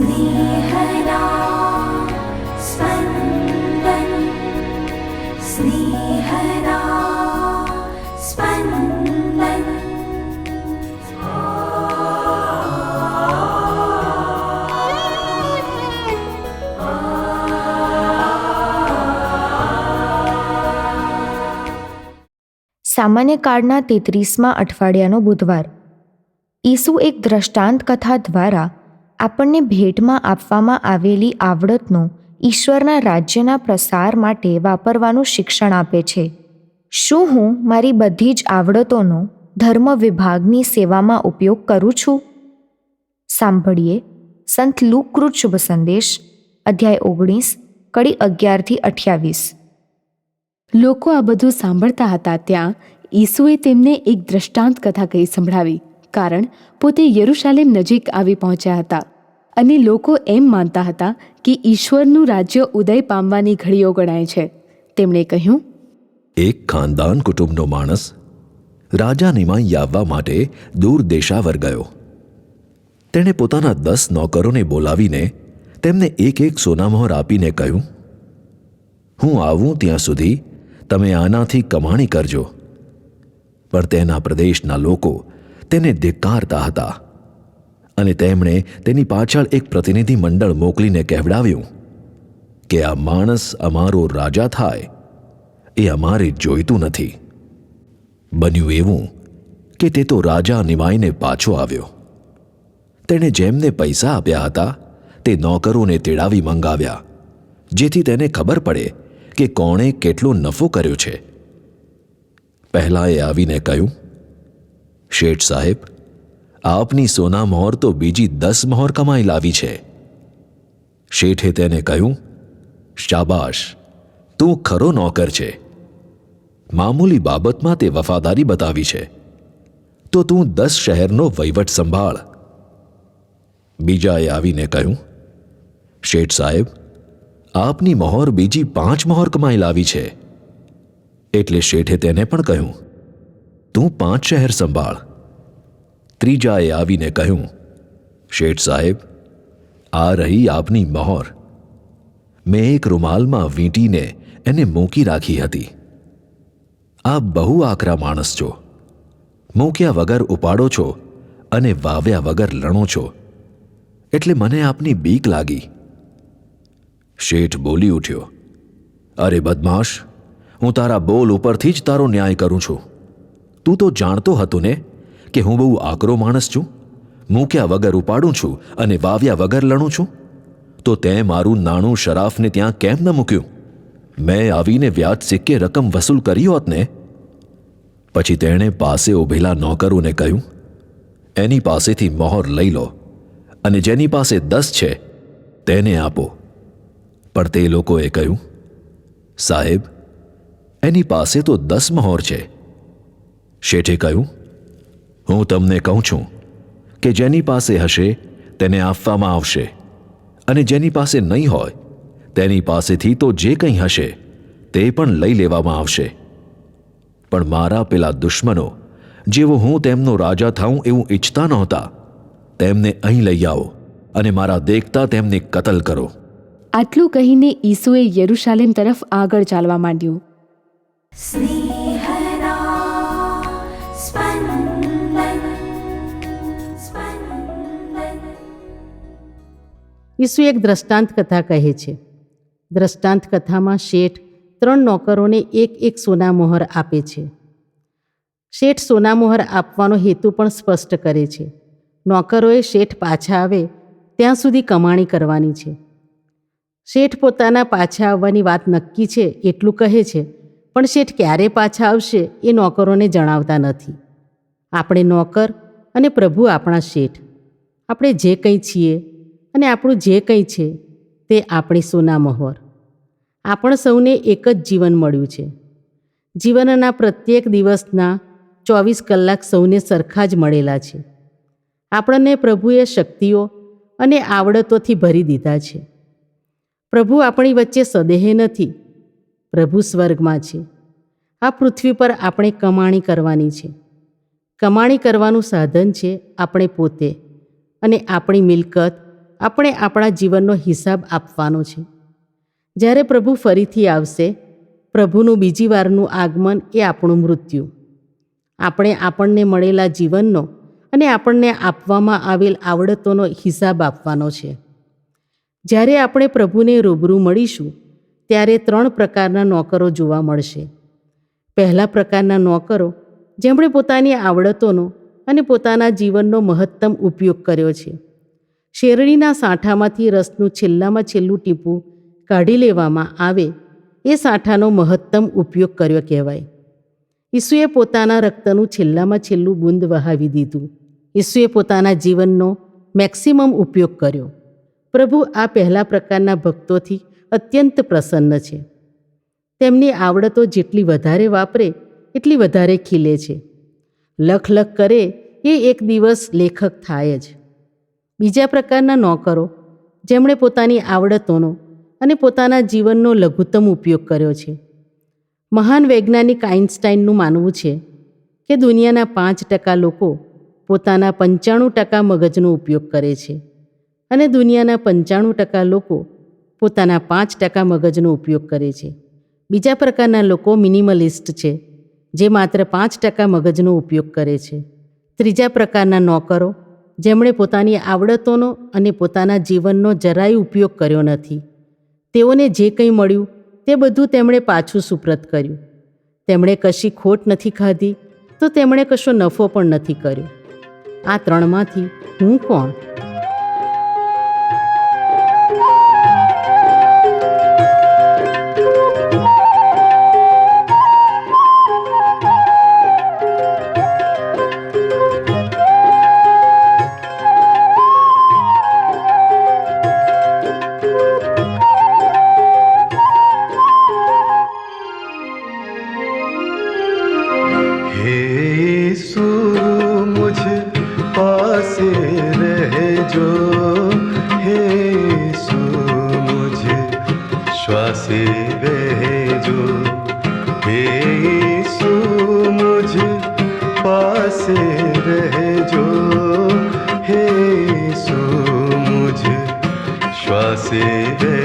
स्नेहदा स्पन्दन् स्नेहदा स्पन्दन् સામાન્ય કાળના તેત્રીસમાં અઠવાડિયાનો બુધવાર ઈસુ એક દ્રષ્ટાંત કથા દ્વારા આપણને ભેટમાં આપવામાં આવેલી આવડતનો ઈશ્વરના રાજ્યના પ્રસાર માટે વાપરવાનું શિક્ષણ આપે છે. શું હું મારી બધી જ આવડતોનો ધર્મ વિભાગની સેવામાં ઉપયોગ કરું છું? સાંભળીએ સંત લુકૃત શુભ સંદેશ, અધ્યાય ઓગણીસ, કડી અગિયારથી અઠ્યાવીસ. લોકો આ બધું સાંભળતા હતા ત્યાં ઈસુએ તેમને એક દ્રષ્ટાંત કથા કહી સંભળાવી, કારણ પોતે યરુશાલેમ નજીક આવી પહોંચ્યા હતા. અને લોકો એમ માનતા હતા કે ઈશ્વરનું રાજ્ય ઉદય પામવાની ઘડીઓ ગણાય છે. તેમણે કહ્યું, એક ખાનદાન કુટુંબનો માણસ રાજા નિમાઈ આવવા માટે દૂર દેશાવર ગયો. તેણે પોતાના દસ નોકરોને બોલાવીને તેમને એક એક સોનામોહર આપીને કહ્યું, હું આવું ત્યાં સુધી તમે આનાથી કમાણી કરજો. પણ તેના પ્રદેશના લોકો તેને ધિક્કારતા હતા. અને તેમણે તેની પાછળ એક પ્રતિનિધિ મંડળ મોકલીને કહેવડાવ્યું કે આ માણસ અમારો રાજા થાય. એ અમારે જોઈતું નથી. બન્યું એવું કે તે તો રાજા નિમાઈને પાછો આવ્યો. તેણે જેમને પૈસા આપ્યા હતા, તે નોકરોને તેડાવી મંગાવ્યા, જેથી તેને ખબર પડે કે કોણે કેટલો નફો કર્યો છે. પહેલાએ આવીને કહ્યું, શેઠ સાહેબ આપની સોના મહોર તો બીજી દસ મહોર કમાઈ લાવી છે. શેઠે તેને કહ્યું, શાબાશ, તું ખરો નોકર છે. મામૂલી બાબતમાં તે વફાદારી બતાવી છે. તો તું દસ શહેરનો વહીવટ સંભાળ. બીજાએ આવીને કહ્યું, શેઠ સાહેબ, આપની મહોર બીજી પાંચ મહોર કમાઈ લાવી છે. એટલે શેઠે તેને પણ કહ્યું, તું પાંચ શહેર સંભાળ. ત્રીજાએ આવીને કહ્યું, શેઠ સાહેબ, આ રહી આપની મહોર. મેં એક રૂમાલમાં વીંટીને એને મૂકી રાખી હતી. આપ બહુ આકરા માણસ છો. મૂક્યા વગર ઉપાડો છો અને વાવ્યા વગર લણો છો. એટલે મને આપની બીક લાગી. શેઠ બોલી ઉઠ્યો, અરે બદમાશ, હું તારા બોલ ઉપરથી જ તારો ન્યાય કરું છું. તું તો જાણતો હતો ને કે હું બહુ આકરો માણસ છું? મૂક્યા વગર ઉપાડું છું અને વાવ્યા વગર લણું છું? તો તે મારું નાણું શરાફને ત્યાં કેમ ન મૂક્યું? મેં આવીને વ્યાજ સિક્કે રકમ વસૂલ કરી હોત ને? પછી તેણે પાસે ઊભેલા નોકરોને કહ્યું, એની પાસેથી મોહર લઈ લો અને જેની પાસે દસ છે, તેને આપો. પણ તે લોકોએ કહ્યું, સાહેબ, એની પાસે તો દસ મહોર છે. શેઠે કહ્યું હું તમને કહું છું કે જેની પાસે હશે તેને આપવામાં આવશે. અને જેની પાસે નહીં હોય તેની પાસેથી તો જે કંઈ હશે તે પણ લઈ લેવામાં આવશે. પણ મારા પેલા દુશ્મનો જેવો હું તેમનો રાજા થાઉં એવું ઈચ્છતા નહોતા તેમને અહીં લઈ આવો અને મારા દેખતા તેમને કતલ કરો. આટલું કહીને ઈસુએ યરુશાલેમ તરફ આગળ ચાલવા માંડ્યું. ઈસુ એક દ્રષ્ટાંત કથા કહે છે. દ્રષ્ટાંત કથામાં શેઠ ત્રણ નોકરોને એક એક સોના મોહર આપે છે. શેઠ સોના મોહર આપવાનો હેતુ પણ સ્પષ્ટ કરે છે. નોકરોએ શેઠ પાછા આવે ત્યાં સુધી કમાણી કરવાની છે. શેઠ પોતાના પાછા આવવાની વાત નક્કી છે એટલું કહે છે, પણ શેઠ ક્યારે પાછા આવશે એ નોકરોને જણાવતા નથી. આપણે નોકર અને પ્રભુ આપણા શેઠ. આપણે જે કંઈ છીએ અને આપણું જે કંઈ છે તે આપણી સોના મહોર. આપણ સૌને એક જ જીવન મળ્યું છે. જીવનના પ્રત્યેક દિવસના ચોવીસ કલાક સૌને સરખા જ મળેલા છે. આપણને પ્રભુએ શક્તિઓ અને આવડતોથી ભરી દીધા છે. પ્રભુ આપણી વચ્ચે સદેહે નથી. પ્રભુ સ્વર્ગમાં છે. આ પૃથ્વી પર આપણે કમાણી કરવાની છે. કમાણી કરવાનું સાધન છે આપણે પોતે અને આપણી મિલકત આપણે આપણા જીવનનો હિસાબ આપવાનો છે. જ્યારે પ્રભુ ફરીથી આવશે, પ્રભુનું બીજી વારનું આગમન એ આપણું મૃત્યુ. આપણે આપણને મળેલા જીવનનો અને આપણને આપવામાં આવેલ આવડતોનો હિસાબ આપવાનો છે. જ્યારે આપણે પ્રભુને રૂબરૂ મળીશું, ત્યારે ત્રણ પ્રકારના નોકરો જોવા મળશે. પહેલા પ્રકારના નોકરો, જેમણે પોતાની આવડતોનો અને પોતાના જીવનનો મહત્તમ ઉપયોગ કર્યો છે. શેરડીના સાંઠામાંથી રસનું છેલ્લામાં છેલ્લું ટીપું કાઢી લેવામાં આવે, એ સાંઠાનો મહત્તમ ઉપયોગ કર્યો કહેવાય. ઈસુએ પોતાના રક્તનું છેલ્લામાં છેલ્લું બુંદ વહાવી દીધું. ઈસુએ પોતાના જીવનનો મેક્સિમમ ઉપયોગ કર્યો. પ્રભુ આ પહેલા પ્રકારના ભક્તોથી અત્યંત પ્રસન્ન છે. તેમની આવડતો જેટલી વધારે વાપરે, એટલી વધારે ખીલે છે. લખ લખ કરે, એ એક દિવસ લેખક થાય જ. બીજા પ્રકારના નોકરો, જેમણે પોતાની આવડતોનો અને પોતાના જીવનનો લઘુત્તમ ઉપયોગ કર્યો છે. મહાન વૈજ્ઞાનિક આઇન્સ્ટાઈનનું માનવું છે કે દુનિયાના પાંચ ટકા લોકો પોતાના પંચાણું ટકા મગજનો ઉપયોગ કરે છે અને દુનિયાના પંચાણું ટકા લોકો પોતાના પાંચ ટકા મગજનો ઉપયોગ કરે છે. બીજા પ્રકારના લોકો મિનિમલિસ્ટ છે, જે માત્ર પાંચ ટકા મગજનો ઉપયોગ કરે છે. ત્રીજા પ્રકારના નોકરો જેમણે પોતાની આવડતોનો અને પોતાના જીવનનો જરાય ઉપયોગ કર્યો નથી. તેઓને જે કંઈ મળ્યું, તે બધું તેમણે પાછું સુપ્રત કર્યું. તેમણે કશી ખોટ નથી ખાધી, તો તેમણે કશો નફો પણ નથી કર્યો. આ ત્રણમાંથી હું કોણ? Yeah.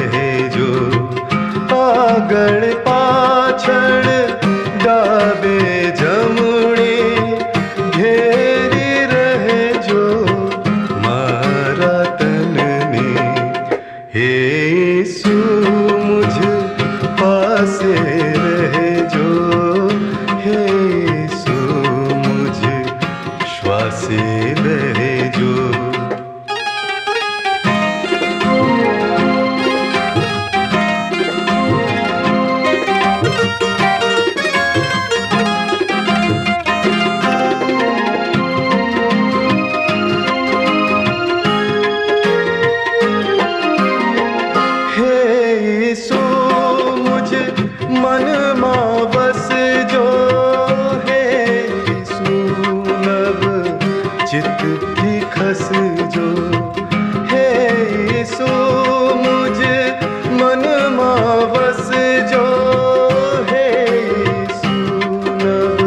सो मुझे मन मावस जो है सुनब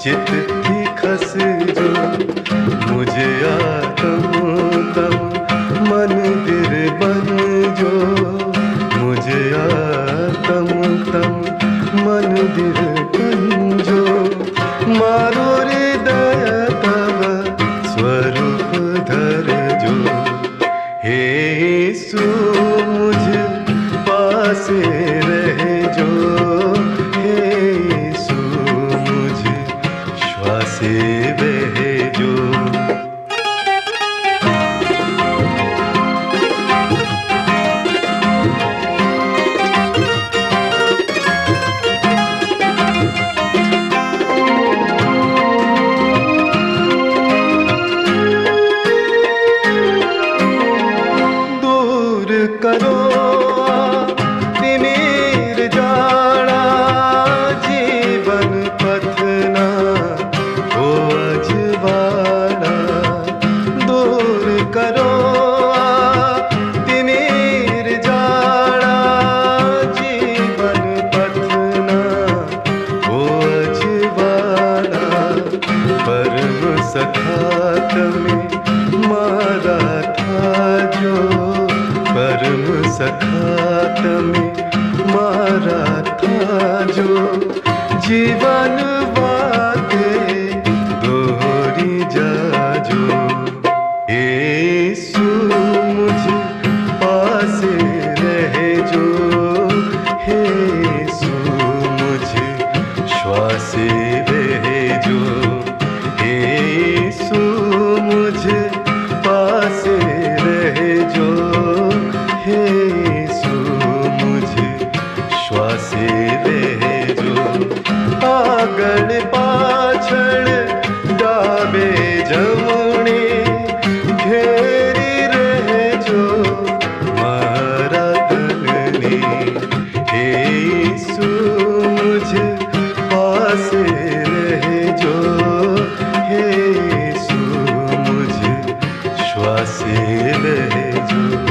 चित की खस जो मुझे आतम तम मन दिर बन जो मुझे आतम तम मन दिर बन जो मारो સર્વ સખા તમે મારા થાજો પરમ સખા તમે મારા થાજો જીવન વાતે દોરી જાજો એ સુ મુજ પાસે રહેજો लहजो